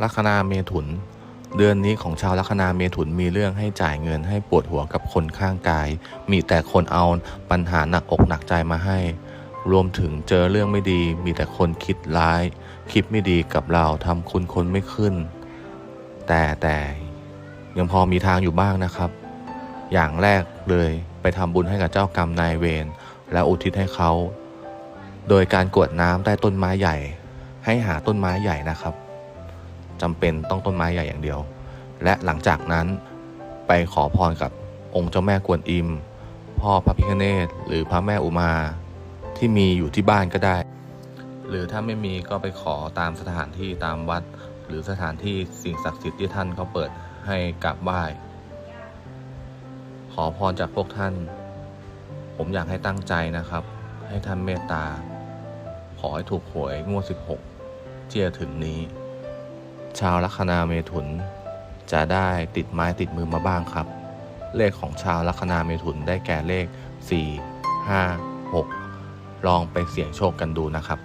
ลัคนาเมถุน เดือนนี้ของชาวลัคนาเมถุนมีเรื่องให้จ่ายเงินให้ปวดหัวกับคนข้างกาย มีแต่คนเอาปัญหาหนักอกหนักใจมาให้ รวมถึงเจอเรื่องไม่ดี มีแต่คนคิดร้าย คิดไม่ดีกับเราทำคุณคนไม่ขึ้น แต่แต่ยังพอมีทางอยู่บ้างนะครับ อย่างแรกเลยไปทำบุญให้กับเจ้ากรรมนายเวรแล้วอุทิศให้เขา โดยการกวดน้ำใต้ต้นไม้ใหญ่ ให้หาต้นไม้ใหญ่นะครับ จำเป็นต้องต้นไม้ใหญ่อย่างเดียว และหลังจากนั้นไปขอพรกับองค์เจ้าแม่กวนอิม พ่อพระพิฆเนศหรือพระแม่อุมา ที่มีอยู่ที่บ้านก็ได้ หรือถ้าไม่มีก็ไปขอตามสถานที่ตามวัด หรือสถานที่สิ่งศักดิ์สิทธิ์ที่ท่านเขาเปิดให้กราบไหว้ขอพรจากพวกท่าน ผมอยากให้ตั้งใจนะครับ ให้ท่านเมตตา ขอให้ถูกหวยงวด 16ที่จะถึงนี้ ชาวลัคนาเมถุน จะได้ติดไม้ติดมือมาบ้างครับ เลขของชาวลัคนาเมถุนได้แก่เลข 4 5 6 ลองไปเสี่ยงโชคกันดูนะครับ